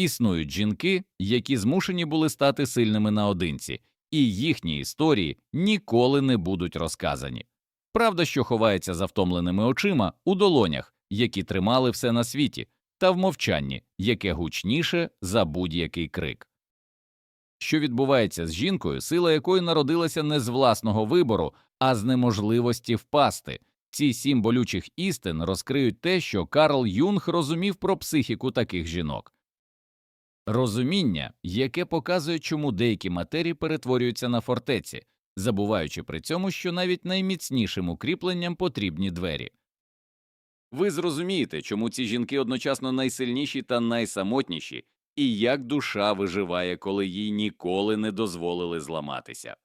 Існують жінки, які змушені були стати сильними наодинці, і їхні історії ніколи не будуть розказані. Правда, що ховається за втомленими очима у долонях, які тримали все на світі, та в мовчанні, яке гучніше за будь-який крик. Що відбувається з жінкою, сила якої народилася не з власного вибору, а з неможливості впасти. Ці сім болючих істин розкриють те, що Карл Юнг розумів про психіку таких жінок. Розуміння, яке показує, чому деякі матерії перетворюються на фортеці, забуваючи при цьому, що навіть найміцнішим укріпленням потрібні двері. Ви зрозумієте, чому ці жінки одночасно найсильніші та найсамотніші, і як душа виживає, коли їй ніколи не дозволили зламатися.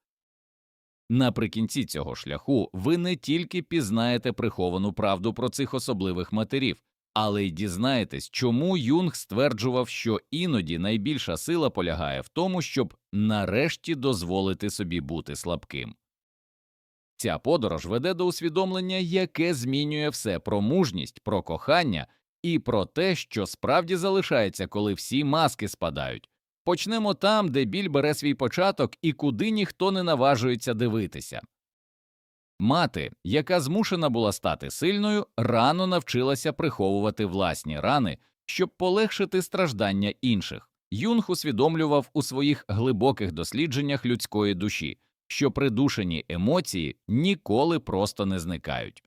Наприкінці цього шляху ви не тільки пізнаєте приховану правду про цих особливих матерів, але й дізнаєтесь, чому Юнг стверджував, що іноді найбільша сила полягає в тому, щоб нарешті дозволити собі бути слабким. Ця подорож веде до усвідомлення, яке змінює все про мужність, про кохання і про те, що справді залишається, коли всі маски спадають. Почнемо там, де біль бере свій початок і куди ніхто не наважується дивитися. Мати, яка змушена була стати сильною, рано навчилася приховувати власні рани, щоб полегшити страждання інших. Юнг усвідомлював у своїх глибоких дослідженнях людської душі, що придушені емоції ніколи просто не зникають.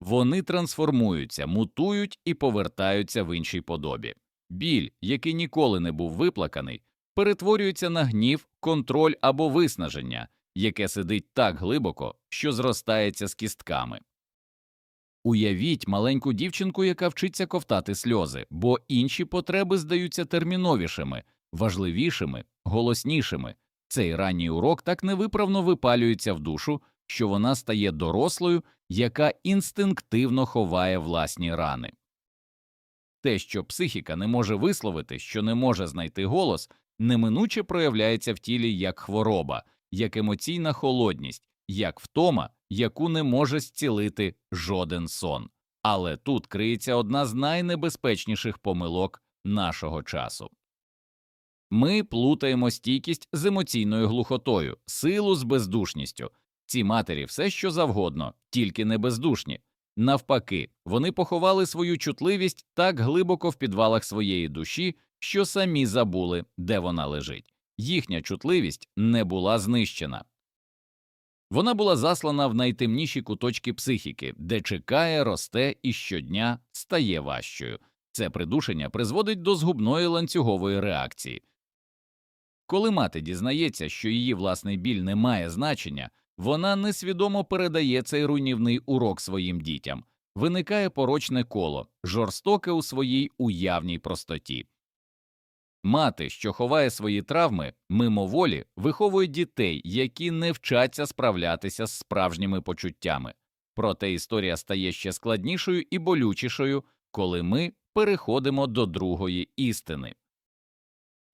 Вони трансформуються, мутують і повертаються в іншій подобі. Біль, який ніколи не був виплаканий, перетворюється на гнів, контроль або виснаження, яке сидить так глибоко, що зростається з кістками. Уявіть маленьку дівчинку, яка вчиться ковтати сльози, бо інші потреби здаються терміновішими, важливішими, голоснішими. Цей ранній урок так невиправно випалюється в душу, що вона стає дорослою, яка інстинктивно ховає власні рани. Те, що психіка не може висловити, що не може знайти голос, неминуче проявляється в тілі як хвороба, як емоційна холодність, як втома, яку не може зцілити жоден сон. Але тут криється одна з найнебезпечніших помилок нашого часу. Ми плутаємо стійкість з емоційною глухотою, силу з бездушністю. Ці матері все що завгодно, тільки не бездушні. Навпаки, вони поховали свою чутливість так глибоко в підвалах своєї душі, що самі забули, де вона лежить. Їхня чутливість не була знищена. Вона була заслана в найтемніші куточки психіки, де чекає, росте і щодня стає важчою. Це придушення призводить до згубної ланцюгової реакції. Коли мати дізнається, що її власний біль не має значення, вона несвідомо передає цей руйнівний урок своїм дітям, виникає порочне коло, жорстоке у своїй уявній простоті. Мати, що ховає свої травми, мимоволі виховує дітей, які не вчаться справлятися з справжніми почуттями. Проте історія стає ще складнішою і болючішою, коли ми переходимо до другої істини.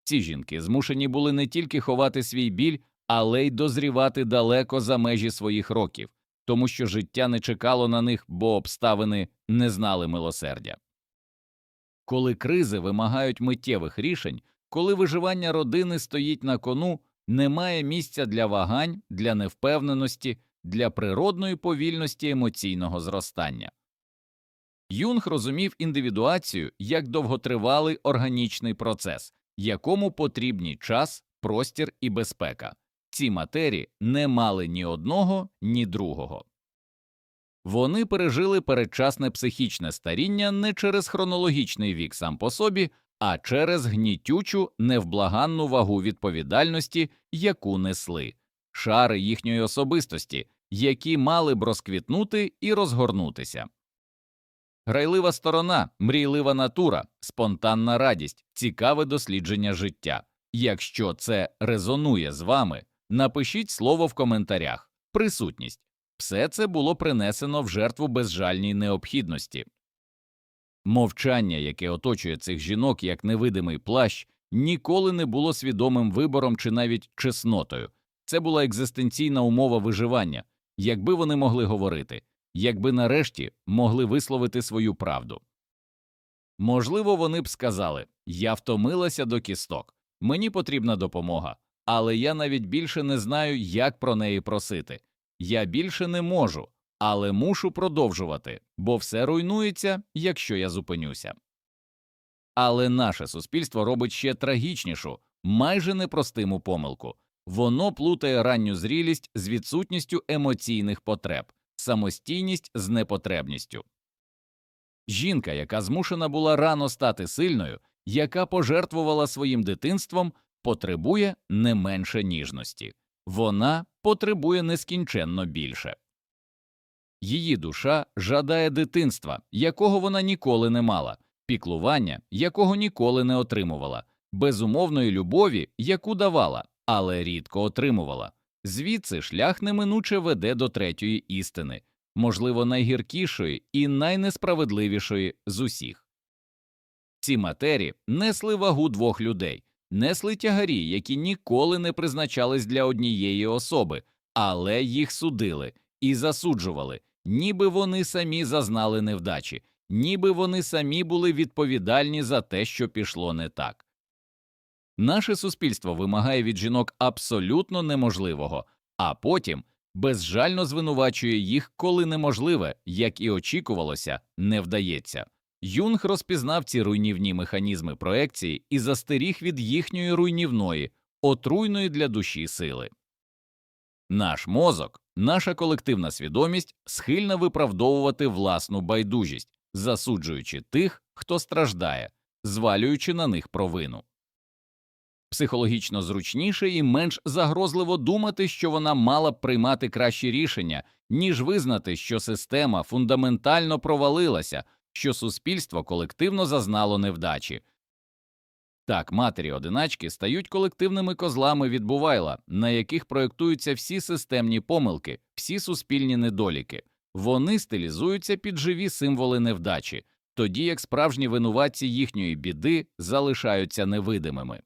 Ці жінки змушені були не тільки ховати свій біль, але й дозрівати далеко за межі своїх років, тому що життя не чекало на них, бо обставини не знали милосердя. Коли кризи вимагають миттєвих рішень, коли виживання родини стоїть на кону, немає місця для вагань, для невпевненості, для природної повільності емоційного зростання. Юнг розумів індивідуацію як довготривалий органічний процес, якому потрібні час, простір і безпека. Ці матері не мали ні одного, ні другого. Вони пережили передчасне психічне старіння не через хронологічний вік сам по собі, а через гнітючу, невблаганну вагу відповідальності, яку несли, шари їхньої особистості, які мали б розквітнути і розгорнутися. Грайлива сторона, мрійлива натура, спонтанна радість, цікаве дослідження життя. Якщо це резонує з вами, напишіть слово в коментарях. Присутність. Все це було принесено в жертву безжальній необхідності. Мовчання, яке оточує цих жінок як невидимий плащ, ніколи не було свідомим вибором чи навіть чеснотою. Це була екзистенційна умова виживання, якби вони могли говорити, якби нарешті могли висловити свою правду. Можливо, вони б сказали Я втомилася до кісток, мені потрібна допомога, але я навіть більше не знаю, як про неї просити. Я більше не можу, але мушу продовжувати, бо все руйнується, якщо я зупинюся. Але наше суспільство робить ще трагічнішу, майже непростиму помилку воно плутає ранню зрілість з відсутністю емоційних потреб, самостійність з непотребністю. Жінка, яка змушена була рано стати сильною, яка пожертвувала своїм дитинством, потребує не менше ніжності, вона потребує нескінченно більше. Її душа жадає дитинства, якого вона ніколи не мала, піклування, якого ніколи не отримувала, безумовної любові, яку давала, але рідко отримувала. Звідси шлях неминуче веде до третьої істини, можливо, найгіркішої і найнесправедливішої з усіх. Ці матері несли вагу двох людей, несли тягарі, які ніколи не призначались для однієї особи, але їх судили і засуджували, ніби вони самі зазнали невдачі, ніби вони самі були відповідальні за те, що пішло не так. Наше суспільство вимагає від жінок абсолютно неможливого, а потім безжально звинувачує їх, коли неможливе, як і очікувалося, не вдається. Юнг розпізнав ці руйнівні механізми проекції і застеріг від їхньої руйнівної, отруйної для душі сили. Наш мозок, наша колективна свідомість схильна виправдовувати власну байдужість, засуджуючи тих, хто страждає, звалюючи на них провину. Психологічно зручніше і менш загрозливо думати, що вона мала б приймати кращі рішення, ніж визнати, що система фундаментально провалилася, що суспільство колективно зазнало невдачі. Так, матері одиначки стають колективними козлами відбувайла, на яких проєктуються всі системні помилки, всі суспільні недоліки, вони стилізуються під живі символи невдачі, тоді як справжні винуватці їхньої біди залишаються невидимими.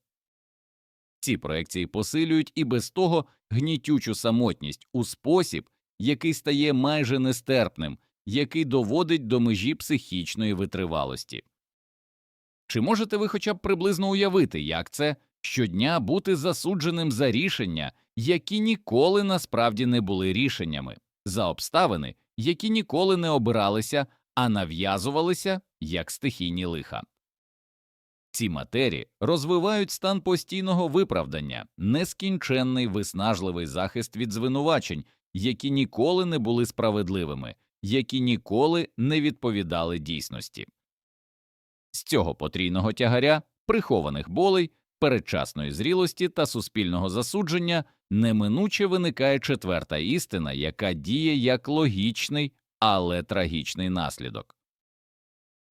Ці проекції посилюють і без того гнітючу самотність у спосіб, який стає майже нестерпним, який доводить до межі психічної витривалості. Чи можете ви хоча б приблизно уявити, як це щодня бути засудженим за рішення, які ніколи насправді не були рішеннями, за обставини, які ніколи не обиралися, а нав'язувалися як стихійні лиха? Ці матері розвивають стан постійного виправдання, нескінченний виснажливий захист від звинувачень, які ніколи не були справедливими, які ніколи не відповідали дійсності. З цього потрійного тягаря, прихованих болей, передчасної зрілості та суспільного засудження неминуче виникає четверта істина, яка діє як логічний, але трагічний наслідок.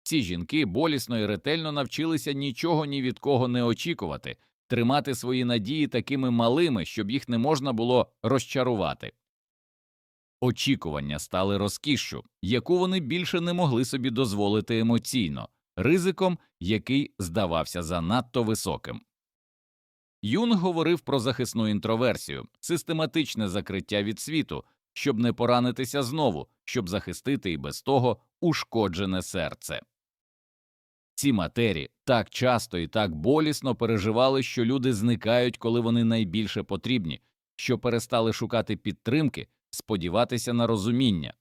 Ці жінки болісно і ретельно навчилися нічого ні від кого не очікувати, тримати свої надії такими малими, щоб їх не можна було розчарувати. Очікування стали розкішшю, яку вони більше не могли собі дозволити емоційно, ризиком, який здавався занадто високим. Юнг говорив про захисну інтроверсію, систематичне закриття від світу, щоб не поранитися знову, щоб захистити і без того ушкоджене серце. Ці матері так часто і так болісно переживали, що люди зникають, коли вони найбільше потрібні, що перестали шукати підтримки, сподіватися на розуміння.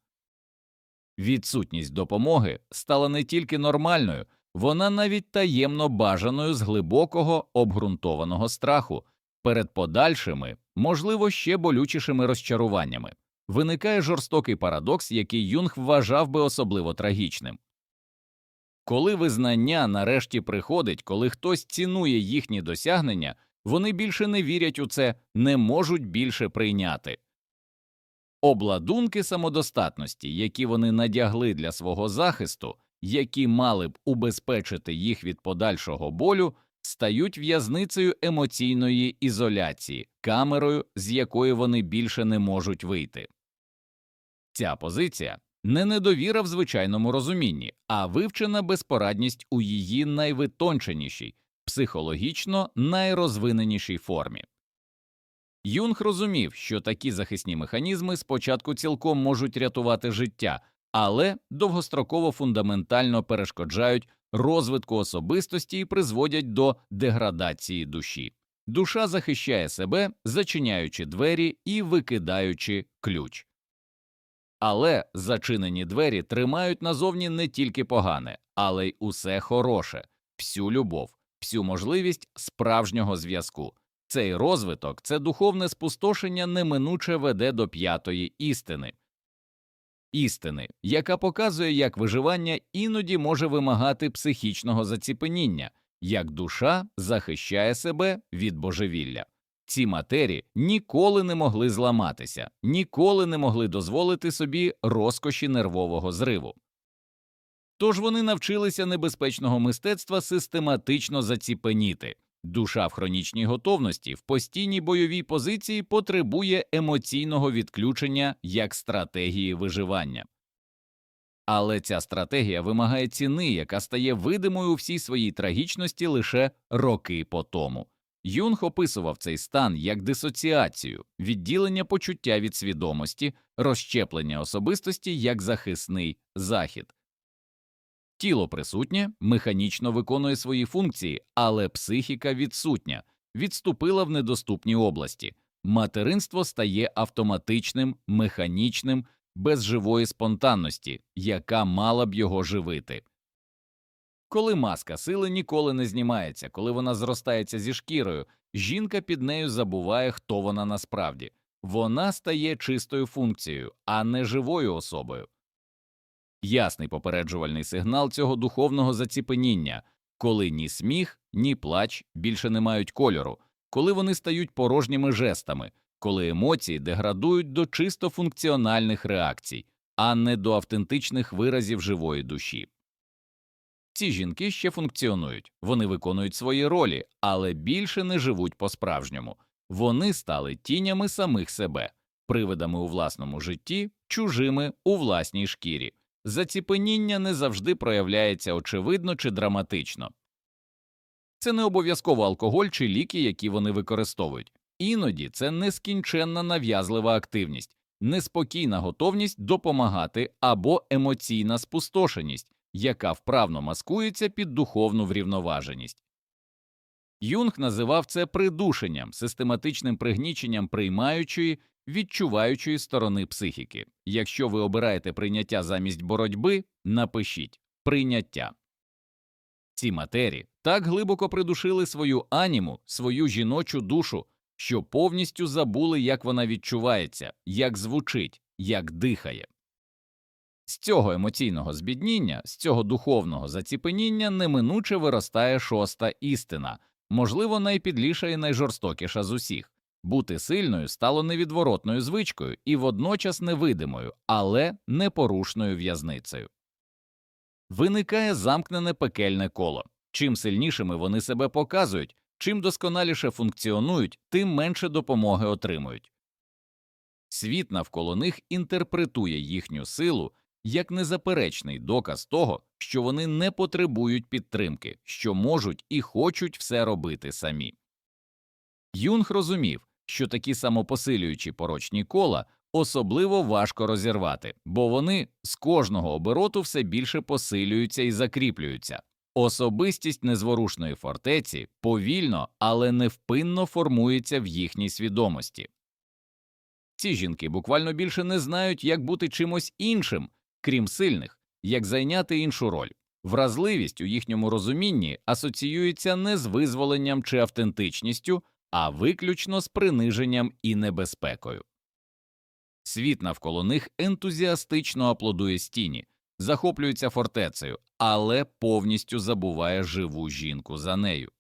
Відсутність допомоги стала не тільки нормальною, вона навіть таємно бажаною з глибокого обґрунтованого страху перед подальшими, можливо, ще болючішими розчаруваннями. Виникає жорстокий парадокс, який Юнг вважав би особливо трагічним. Коли визнання нарешті приходить, коли хтось цінує їхні досягнення, вони більше не вірять у це, не можуть більше прийняти. Обладунки самодостатності, які вони надягли для свого захисту, які мали б убезпечити їх від подальшого болю, стають в'язницею емоційної ізоляції, камерою, з якої вони більше не можуть вийти. Ця позиція не недовіра в звичайному розумінні, а вивчена безпорадність у її найвитонченішій, психологічно найрозвиненішій формі. Юнг розумів, що такі захисні механізми спочатку цілком можуть рятувати життя, але довгостроково фундаментально перешкоджають розвитку особистості і призводять до деградації душі. Душа захищає себе, зачиняючи двері і викидаючи ключ. Але зачинені двері тримають назовні не тільки погане, але й усе хороше, всю любов, всю можливість справжнього зв'язку. Цей розвиток, це духовне спустошення неминуче веде до п'ятої істини. Істини, яка показує, як виживання іноді може вимагати психічного заціпеніння, як душа захищає себе від божевілля. Ці матері ніколи не могли зламатися, ніколи не могли дозволити собі розкоші нервового зриву. Тож вони навчилися небезпечного мистецтва систематично заціпеніти. Душа в хронічній готовності в постійній бойовій позиції потребує емоційного відключення як стратегії виживання. Але ця стратегія вимагає ціни, яка стає видимою у всій своїй трагічності лише роки по тому. Юнг описував цей стан як дисоціацію, відділення почуття від свідомості, розщеплення особистості як захисний захід. Тіло присутнє, механічно виконує свої функції, але психіка відсутня, відступила в недоступні області. Материнство стає автоматичним, механічним, без живої спонтанності, яка мала б його живити. Коли маска сили ніколи не знімається, коли вона зростається зі шкірою, жінка під нею забуває, хто вона насправді. Вона стає чистою функцією, а не живою особою. Ясний попереджувальний сигнал цього духовного заціпеніння, коли ні сміх, ні плач більше не мають кольору, коли вони стають порожніми жестами, коли емоції деградують до чисто функціональних реакцій, а не до автентичних виразів живої душі. Ці жінки ще функціонують, вони виконують свої ролі, але більше не живуть по-справжньому. Вони стали тінями самих себе, привидами у власному житті, чужими у власній шкірі. Заціпеніння не завжди проявляється очевидно чи драматично. Це не обов'язково алкоголь чи ліки, які вони використовують. Іноді це нескінченна нав'язлива активність, неспокійна готовність допомагати або емоційна спустошеність, яка вправно маскується під духовну врівноваженість. Юнг називав це придушенням, систематичним пригніченням приймаючої, відчуваючої сторони психіки. Якщо ви обираєте прийняття замість боротьби, напишіть прийняття. Ці матері так глибоко придушили свою аніму, свою жіночу душу, що повністю забули, як вона відчувається, як звучить, як дихає. З цього емоційного збідніння, з цього духовного заціпеніння неминуче виростає шоста істина, можливо, найпідліша і найжорстокіша з усіх. Бути сильною стало невідворотною звичкою і водночас невидимою, але непорушною в'язницею. Виникає замкнене пекельне коло. Чим сильнішими вони себе показують, чим досконаліше функціонують, тим менше допомоги отримують. Світ навколо них інтерпретує їхню силу як незаперечний доказ того, що вони не потребують підтримки, що можуть і хочуть все робити самі. Юнг розумів, що такі самопосилюючі порочні кола особливо важко розірвати, бо вони з кожного обороту все більше посилюються і закріплюються. Особистість незворушної фортеці повільно, але невпинно формується в їхній свідомості. Ці жінки буквально більше не знають, як бути чимось іншим, крім сильних, як зайняти іншу роль. Вразливість у їхньому розумінні асоціюється не з визволенням чи автентичністю, а виключно з приниженням і небезпекою. Світ навколо них ентузіастично аплодує стіні, захоплюється фортецею, але повністю забуває живу жінку за нею.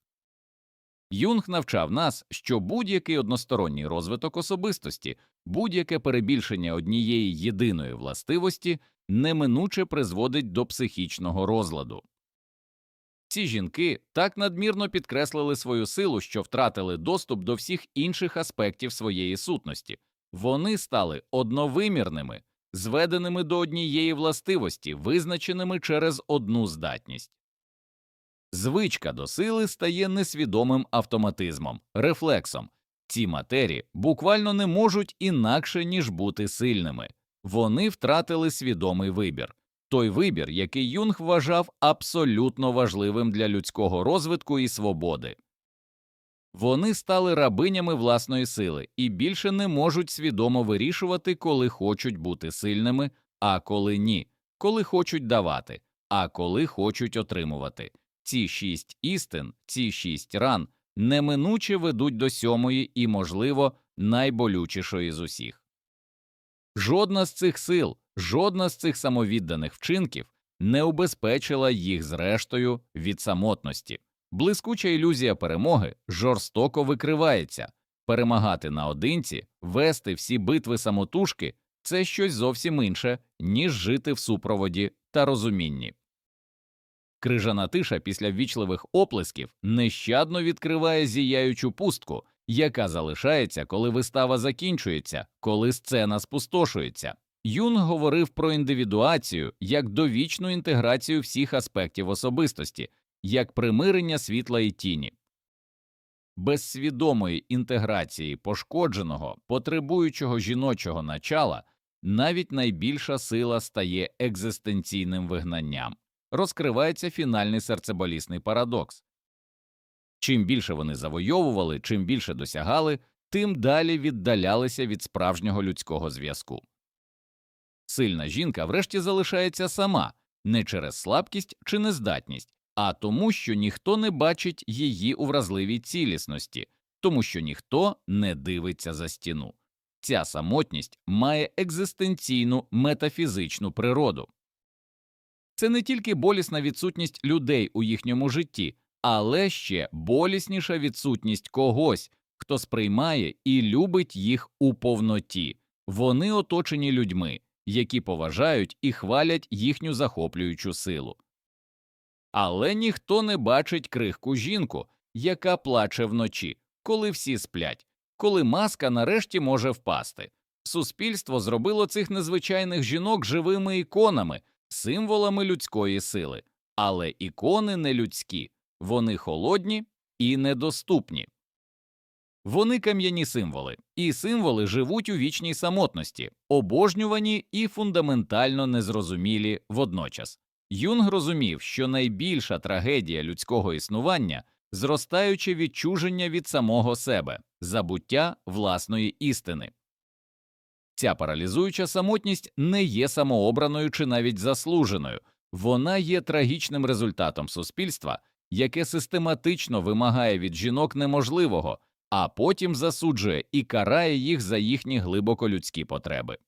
Юнг навчав нас, що будь-який односторонній розвиток особистості, будь-яке перебільшення однієї єдиної властивості неминуче призводить до психічного розладу. Ці жінки так надмірно підкреслили свою силу, що втратили доступ до всіх інших аспектів своєї сутності, вони стали одновимірними, зведеними до однієї властивості, визначеними через одну здатність. Звичка до сили стає несвідомим автоматизмом, рефлексом. Ці матері буквально не можуть інакше ніж бути сильними, вони втратили свідомий вибір. Той вибір, який Юнг вважав абсолютно важливим для людського розвитку і свободи. Вони стали рабинями власної сили і більше не можуть свідомо вирішувати, коли хочуть бути сильними, а коли ні, коли хочуть давати, а коли хочуть отримувати. Ці шість істин, ці шість ран неминуче ведуть до сьомої і, можливо, найболючішої з усіх. Жодна з цих сил, жодна з цих самовідданих вчинків не убезпечила їх зрештою від самотності. Блискуча ілюзія перемоги жорстоко викривається. Перемагати наодинці, вести всі битви самотужки це щось зовсім інше, ніж жити в супроводі та розумінні. Крижана тиша після ввічливих оплесків нещадно відкриває зіяючу пустку, яка залишається, коли вистава закінчується, коли сцена спустошується. Юнг говорив про індивідуацію як довічну інтеграцію всіх аспектів особистості, як примирення світла і тіні. Без свідомої інтеграції пошкодженого, потребуючого жіночого начала, навіть найбільша сила стає екзистенційним вигнанням. Розкривається фінальний серцеболісний парадокс. Чим більше вони завойовували, чим більше досягали, тим далі віддалялися від справжнього людського зв'язку. Сильна жінка врешті залишається сама не через слабкість чи нездатність, а тому, що ніхто не бачить її у вразливій цілісності, тому що ніхто не дивиться за стіну. Ця самотність має екзистенційну метафізичну природу. Це не тільки болісна відсутність людей у їхньому житті, але ще болісніша відсутність когось, хто сприймає і любить їх у повноті. Вони оточені людьми, які поважають і хвалять їхню захоплюючу силу. Але ніхто не бачить крихку жінку, яка плаче вночі, коли всі сплять, коли маска нарешті може впасти. Суспільство зробило цих незвичайних жінок живими іконами, символами людської сили, але ікони не людські, вони холодні і недоступні. Вони кам'яні символи, і символи живуть у вічній самотності, обожнювані і фундаментально незрозумілі водночас. Юнг розумів, що найбільша трагедія людського існування зростаюче відчуження від самого себе, забуття власної істини. Ця паралізуюча самотність не є самообраною чи навіть заслуженою, вона є трагічним результатом суспільства, яке систематично вимагає від жінок неможливого, а потім засуджує і карає їх за їхні глибоко людські потреби.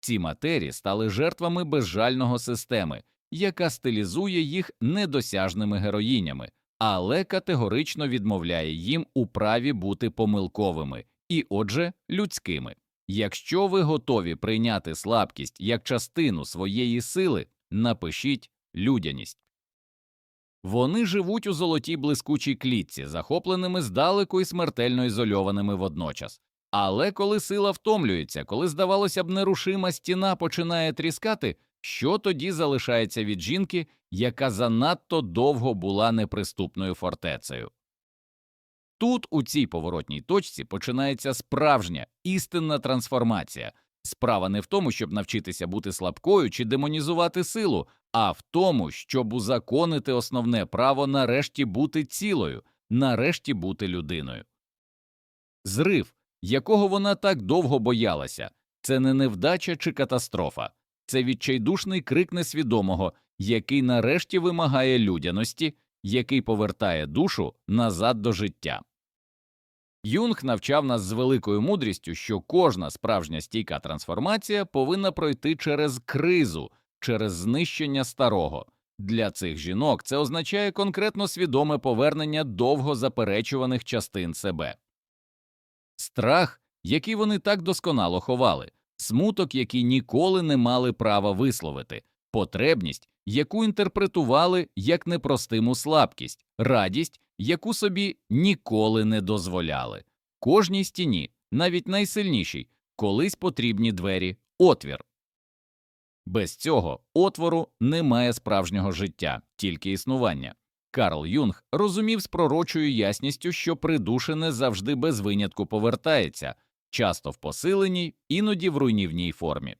Ці матері стали жертвами безжального системи, яка стилізує їх недосяжними героїнями, але категорично відмовляє їм у праві бути помилковими і, отже, людськими. Якщо ви готові прийняти слабкість як частину своєї сили, напишіть людяність. Вони живуть у золотій блискучій клітці, захопленими здалеку і смертельно ізольованими водночас. Але коли сила втомлюється, коли, здавалося б, нерушима стіна починає тріскати, що тоді залишається від жінки, яка занадто довго була неприступною фортецею? Тут, у цій поворотній точці, починається справжня істинна трансформація. Справа не в тому, щоб навчитися бути слабкою чи демонізувати силу, а в тому, щоб узаконити основне право нарешті бути цілою, нарешті бути людиною. Зрив, якого вона так довго боялася, це не невдача чи катастрофа, це відчайдушний крик несвідомого, який нарешті вимагає людяності, який повертає душу назад до життя. Юнг навчав нас з великою мудрістю, що кожна справжня стійка трансформація повинна пройти через кризу, через знищення старого. Для цих жінок це означає конкретно свідоме повернення довго заперечуваних частин себе. Страх, який вони так досконало ховали, смуток, який ніколи не мали права висловити, потребність, яку інтерпретували як непростиму слабкість, радість, яку собі ніколи не дозволяли. Кожній стіні, навіть найсильнішій, колись потрібні двері, отвір. Без цього отвору немає справжнього життя, тільки існування. Карл Юнг розумів з пророчою ясністю, що придушене завжди без винятку повертається, часто в посиленій, іноді в руйнівній формі.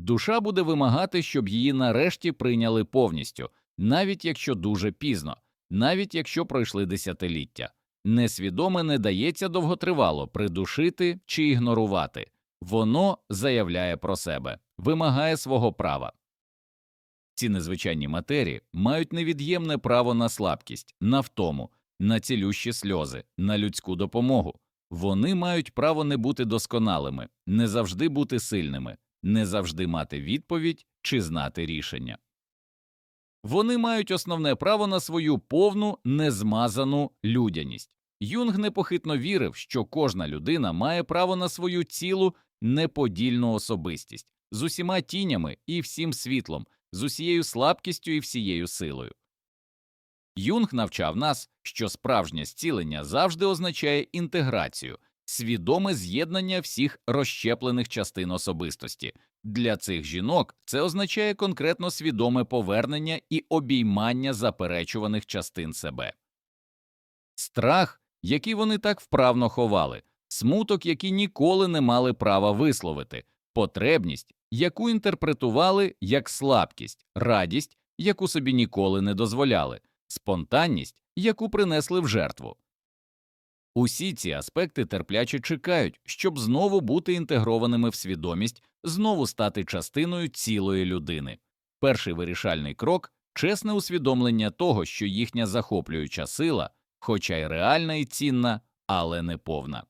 Душа буде вимагати, щоб її нарешті прийняли повністю, навіть якщо дуже пізно, навіть якщо пройшли десятиліття. Несвідоме не дається довготривало придушити чи ігнорувати, воно заявляє про себе, вимагає свого права. Ці незвичайні матерії мають невід'ємне право на слабкість, на втому, на цілющі сльози, на людську допомогу. Вони мають право не бути досконалими, не завжди бути сильними, не завжди мати відповідь чи знати рішення. Вони мають основне право на свою повну незмазану людяність. Юнг непохитно вірив, що кожна людина має право на свою цілу неподільну особистість з усіма тінями і всім світлом, з усією слабкістю і всією силою. Юнг навчав нас, що справжнє зцілення завжди означає інтеграцію, свідоме з'єднання всіх розщеплених частин особистості. Для цих жінок це означає конкретно свідоме повернення і обіймання заперечуваних частин себе. Страх, який вони так вправно ховали, смуток, який ніколи не мали права висловити, потребність, яку інтерпретували як слабкість, радість, яку собі ніколи не дозволяли, спонтанність, яку принесли в жертву. Усі ці аспекти терпляче чекають, щоб знову бути інтегрованими в свідомість, знову стати частиною цілої людини. Перший вирішальний крок чесне усвідомлення того, що їхня захоплююча сила, хоча й реальна і цінна, але не повна.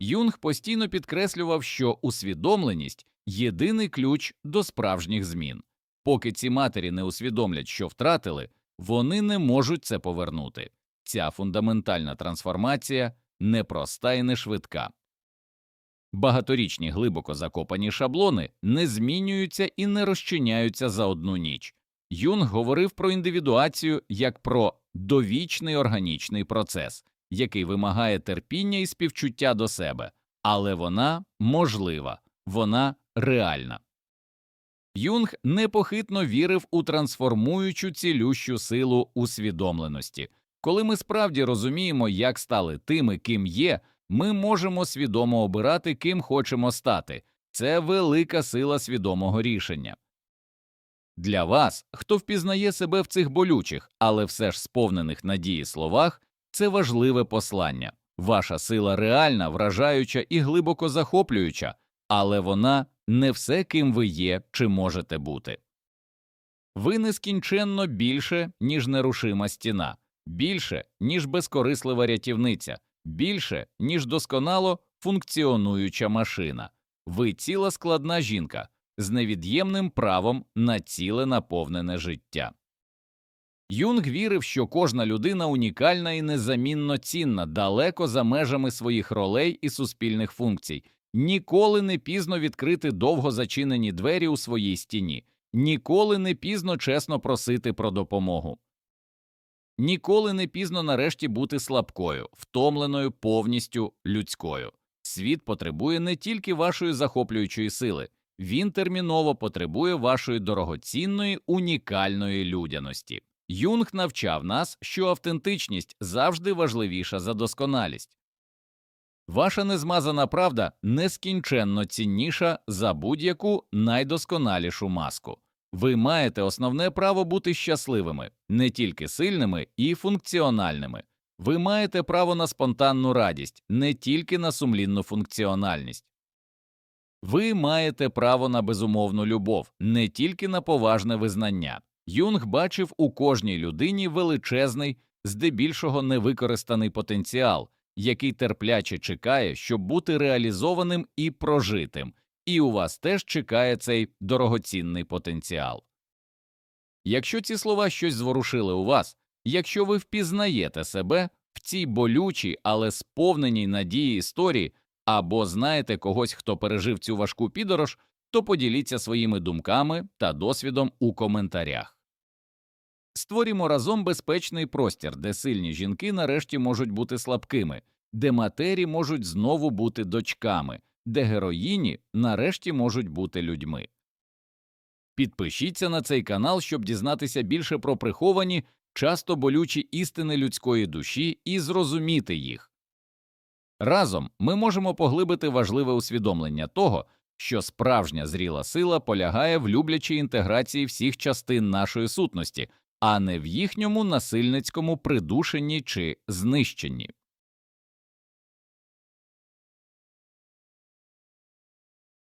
Юнг постійно підкреслював, що усвідомленість єдиний ключ до справжніх змін. Поки ці матері не усвідомлять, що втратили, вони не можуть це повернути. Ця фундаментальна трансформація непроста і не швидка. Багаторічні глибоко закопані шаблони не змінюються і не розчиняються за одну ніч. Юнг говорив про індивідуацію як про довічний органічний процес, який вимагає терпіння і співчуття до себе, але вона можлива, вона реальна. Юнг непохитно вірив у трансформуючу цілющу силу усвідомленості. Коли ми справді розуміємо, як стали тими, ким є, ми можемо свідомо обирати, ким хочемо стати. Це велика сила свідомого рішення. Для вас, хто впізнає себе в цих болючих, але все ж сповнених надії словах, це важливе послання. Ваша сила реальна, вражаюча і глибоко захоплююча, але вона не все, ким ви є чи можете бути. Ви нескінченно більше, ніж нерушима стіна, більше, ніж безкорислива рятівниця, більше, ніж досконало функціонуюча машина. Ви ціла складна жінка з невід'ємним правом на ціле наповнене життя. Юнг вірив, що кожна людина унікальна і незамінно цінна далеко за межами своїх ролей і суспільних функцій, ніколи не пізно відкрити довго зачинені двері у своїй стіні, ніколи не пізно чесно просити про допомогу. Ніколи не пізно нарешті бути слабкою, втомленою повністю людською. Світ потребує не тільки вашої захоплюючої сили, він терміново потребує вашої дорогоцінної унікальної людяності. Юнг навчав нас, що автентичність завжди важливіша за досконалість. Ваша незмазана правда нескінченно цінніша за будь-яку найдосконалішу маску. Ви маєте основне право бути щасливими, не тільки сильними і функціональними. Ви маєте право на спонтанну радість, не тільки на сумлінну функціональність. Ви маєте право на безумовну любов, не тільки на поважне визнання. Юнг бачив у кожній людині величезний, здебільшого невикористаний потенціал, який терпляче чекає, щоб бути реалізованим і прожитим, і у вас теж чекає цей дорогоцінний потенціал. Якщо ці слова щось зворушили у вас, якщо ви впізнаєте себе в цій болючій, але сповненій надії історії, або знаєте когось, хто пережив цю важку підорож, то поділіться своїми думками та досвідом у коментарях. Створімо разом безпечний простір, де сильні жінки нарешті можуть бути слабкими, де матері можуть знову бути дочками, де героїні нарешті можуть бути людьми. Підпишіться на цей канал, щоб дізнатися більше про приховані, часто болючі істини людської душі і зрозуміти їх. Разом ми можемо поглибити важливе усвідомлення того, що справжня зріла сила полягає в люблячій інтеграції всіх частин нашої сутності, а не в їхньому насильницькому придушенні чи знищенні.